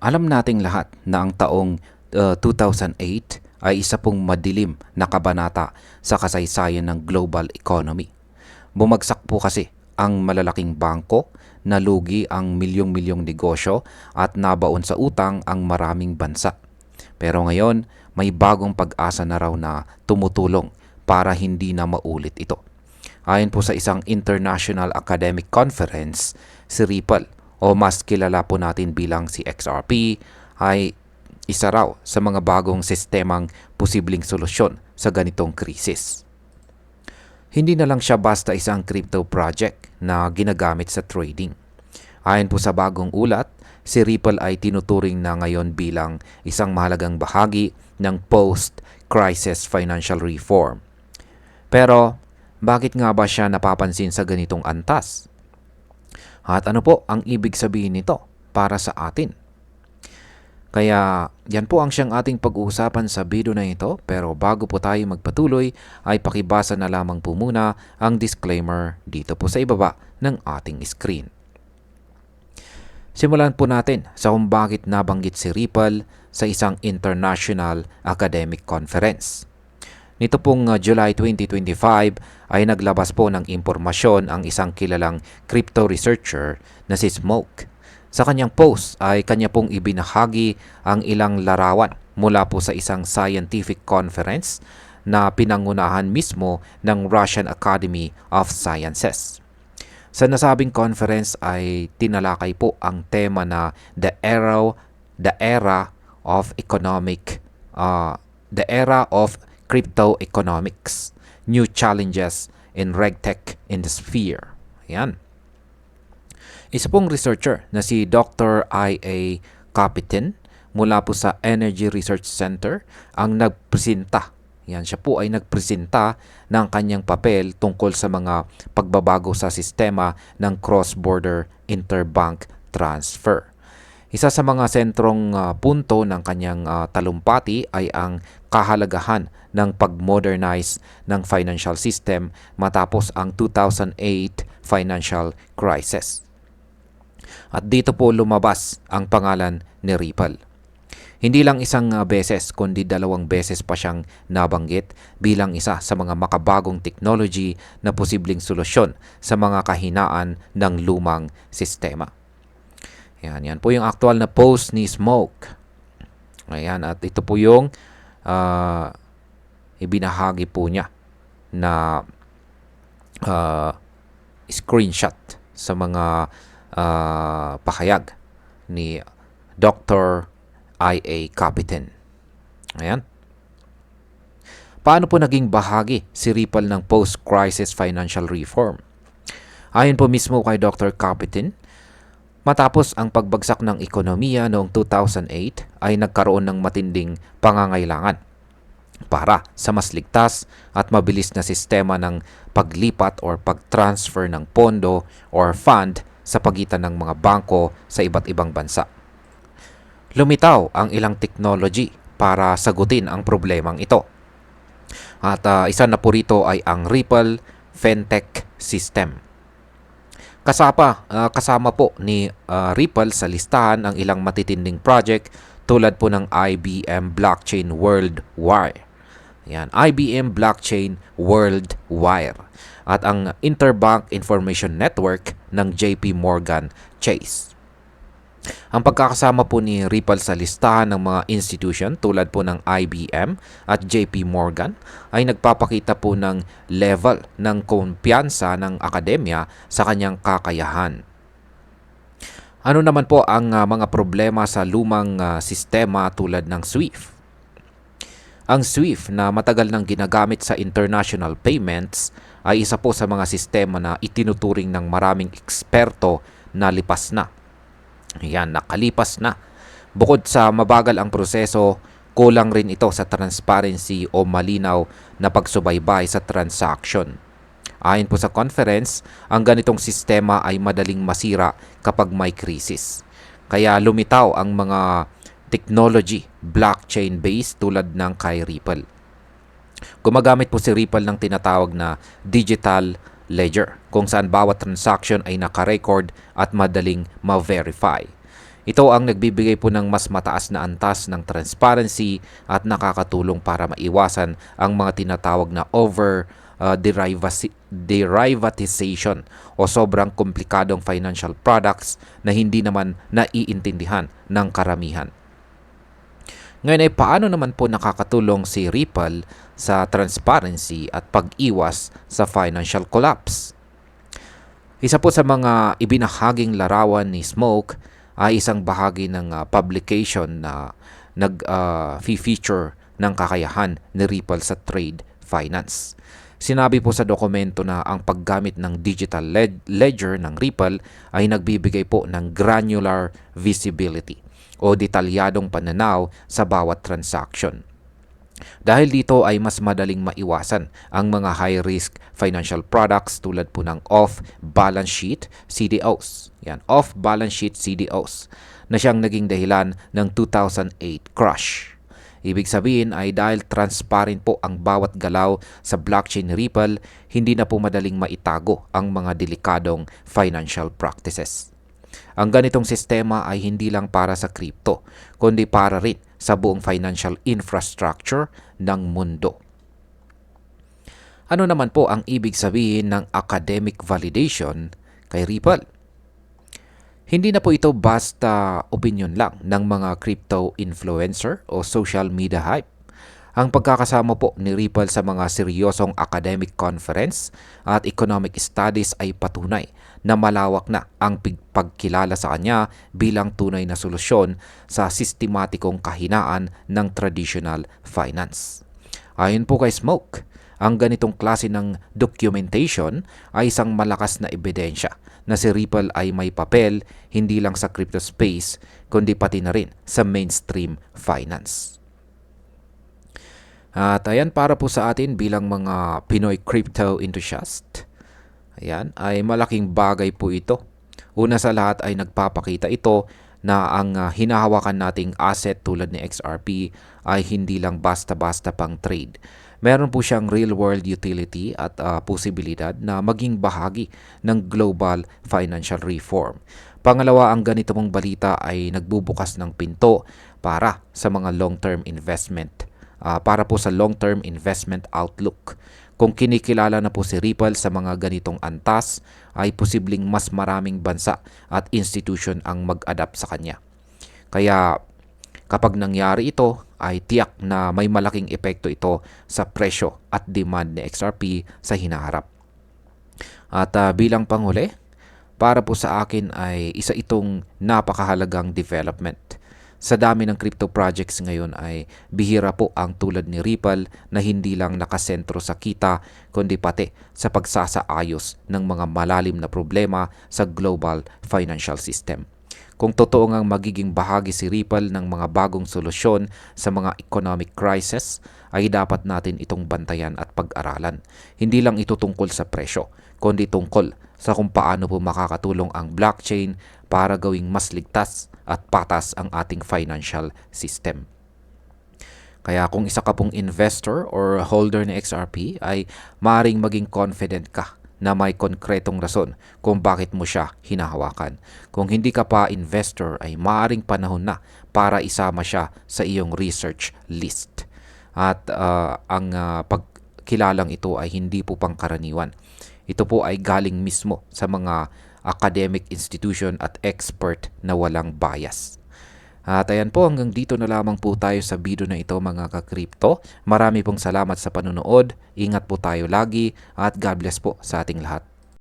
Alam nating lahat na ang taong uh, 2008 ay isa pong madilim na kabanata sa kasaysayan ng global economy. Bumagsak po kasi ang malalaking bangko, nalugi ang milyong-milyong negosyo at nabaon sa utang ang maraming bansa. Pero ngayon, may bagong pag-asa na raw na tumutulong para hindi na maulit ito. Ayon po sa isang international academic conference, si Ripple o mas kilala po natin bilang si XRP ay isa raw sa mga bagong sistemang posibleng solusyon sa ganitong krisis. Hindi na lang siya basta isang crypto project na ginagamit sa trading. Ayon po sa bagong ulat, si Ripple ay tinuturing na ngayon bilang isang mahalagang bahagi ng post-crisis financial reform. Pero bakit nga ba siya napapansin sa ganitong antas? At ano po ang ibig sabihin nito para sa atin? Kaya yan po ang siyang ating pag-uusapan sa video na ito pero bago po tayo magpatuloy ay pakibasa na lamang po muna ang disclaimer dito po sa ibaba ng ating screen. Simulan po natin sa kung bakit nabanggit si Ripple sa isang international academic conference. Nito pong uh, July 2025 ay naglabas po ng impormasyon ang isang kilalang crypto researcher na si Smoke sa kanyang post ay kanya pong ibinahagi ang ilang larawan mula po sa isang scientific conference na pinangunahan mismo ng Russian Academy of Sciences. Sa nasabing conference ay tinalakay po ang tema na the era the era of economic uh, the era of crypto economics new challenges in regtech in the sphere. Ayan. Isa pong researcher na si Dr. I.A. Capitan mula po sa Energy Research Center ang nagpresenta. Yan, siya po ay nagpresenta ng kanyang papel tungkol sa mga pagbabago sa sistema ng cross-border interbank transfer. Isa sa mga sentrong uh, punto ng kanyang uh, talumpati ay ang kahalagahan ng pag-modernize ng financial system matapos ang 2008 financial crisis. At dito po lumabas ang pangalan ni Ripple. Hindi lang isang ah, beses kundi dalawang beses pa siyang nabanggit bilang isa sa mga makabagong technology na posibleng solusyon sa mga kahinaan ng lumang sistema. Yan, yan po yung actual na post ni Smoke. Ayan, at ito po yung uh, ibinahagi po niya na uh, screenshot sa mga uh, pahayag ni Dr. I.A. Capitan. Ayan. Paano po naging bahagi si Ripple ng post-crisis financial reform? Ayon po mismo kay Dr. Capitan, matapos ang pagbagsak ng ekonomiya noong 2008 ay nagkaroon ng matinding pangangailangan para sa mas ligtas at mabilis na sistema ng paglipat or pag-transfer ng pondo or fund sa pagitan ng mga bangko sa iba't ibang bansa. Lumitaw ang ilang technology para sagutin ang problemang ito. At uh, isa na po rito ay ang Ripple FinTech System. Kasapa, uh, kasama po ni uh, Ripple sa listahan ang ilang matitinding project tulad po ng IBM Blockchain World Wire. Yan, IBM Blockchain World Wire at ang Interbank Information Network ng JP Morgan Chase. Ang pagkakasama po ni Ripple sa listahan ng mga institution tulad po ng IBM at JP Morgan ay nagpapakita po ng level ng kumpiyansa ng akademya sa kanyang kakayahan. Ano naman po ang uh, mga problema sa lumang uh, sistema tulad ng SWIFT? Ang SWIFT na matagal nang ginagamit sa international payments ay isa po sa mga sistema na itinuturing ng maraming eksperto na lipas na. Yan, nakalipas na. Bukod sa mabagal ang proseso, kulang rin ito sa transparency o malinaw na pagsubaybay sa transaction. Ayon po sa conference, ang ganitong sistema ay madaling masira kapag may krisis. Kaya lumitaw ang mga technology blockchain-based tulad ng kay Ripple. Gumagamit po si Ripple ng tinatawag na digital ledger kung saan bawat transaction ay nakarecord at madaling ma-verify. Ito ang nagbibigay po ng mas mataas na antas ng transparency at nakakatulong para maiwasan ang mga tinatawag na over uh, derivatization o sobrang komplikadong financial products na hindi naman naiintindihan ng karamihan. Ngayon ay paano naman po nakakatulong si Ripple sa transparency at pag-iwas sa financial collapse? Isa po sa mga ibinahaging larawan ni Smoke ay isang bahagi ng uh, publication na nag-feature uh, ng kakayahan ni Ripple sa trade finance. Sinabi po sa dokumento na ang paggamit ng digital led- ledger ng Ripple ay nagbibigay po ng granular visibility o detalyadong pananaw sa bawat transaction. Dahil dito ay mas madaling maiwasan ang mga high-risk financial products tulad po ng off-balance sheet CDOs. Yan, off-balance sheet CDOs na siyang naging dahilan ng 2008 crash. Ibig sabihin ay dahil transparent po ang bawat galaw sa blockchain Ripple, hindi na po madaling maitago ang mga delikadong financial practices. Ang ganitong sistema ay hindi lang para sa crypto, kundi para rin sa buong financial infrastructure ng mundo. Ano naman po ang ibig sabihin ng academic validation kay Ripple? Hindi na po ito basta opinion lang ng mga crypto influencer o social media hype. Ang pagkakasama po ni Ripple sa mga seryosong academic conference at economic studies ay patunay na malawak na ang pagkilala sa kanya bilang tunay na solusyon sa sistematikong kahinaan ng traditional finance. Ayon po kay Smoke, ang ganitong klase ng documentation ay isang malakas na ebidensya na si Ripple ay may papel hindi lang sa crypto space kundi pati na rin sa mainstream finance. At ayan para po sa atin bilang mga Pinoy crypto enthusiast Ayan, ay malaking bagay po ito. Una sa lahat ay nagpapakita ito na ang uh, hinahawakan nating asset tulad ni XRP ay hindi lang basta-basta pang trade. Meron po siyang real-world utility at uh, posibilidad na maging bahagi ng global financial reform. Pangalawa, ang ganito mong balita ay nagbubukas ng pinto para sa mga long-term investment, uh, para po sa long-term investment outlook. Kung kinikilala na po si Ripple sa mga ganitong antas, ay posibleng mas maraming bansa at institution ang mag-adapt sa kanya. Kaya kapag nangyari ito, ay tiyak na may malaking epekto ito sa presyo at demand ni XRP sa hinaharap. At uh, bilang panghuli, para po sa akin ay isa itong napakahalagang development sa dami ng crypto projects ngayon ay bihira po ang tulad ni Ripple na hindi lang nakasentro sa kita kundi pati sa pagsasaayos ng mga malalim na problema sa global financial system. Kung totoo ngang magiging bahagi si Ripple ng mga bagong solusyon sa mga economic crisis, ay dapat natin itong bantayan at pag-aralan. Hindi lang ito tungkol sa presyo, kundi tungkol sa kung paano po makakatulong ang blockchain para gawing mas ligtas at patas ang ating financial system. Kaya kung isa ka pong investor or holder ng XRP ay maring maging confident ka na may konkretong rason kung bakit mo siya hinahawakan. Kung hindi ka pa investor ay maaring panahon na para isama siya sa iyong research list. At uh, ang uh, pagkilalang ito ay hindi po pangkaraniwan. Ito po ay galing mismo sa mga academic institution at expert na walang bias. At ayan po, hanggang dito na lamang po tayo sa video na ito mga kakripto. Marami pong salamat sa panunood. Ingat po tayo lagi at God bless po sa ating lahat.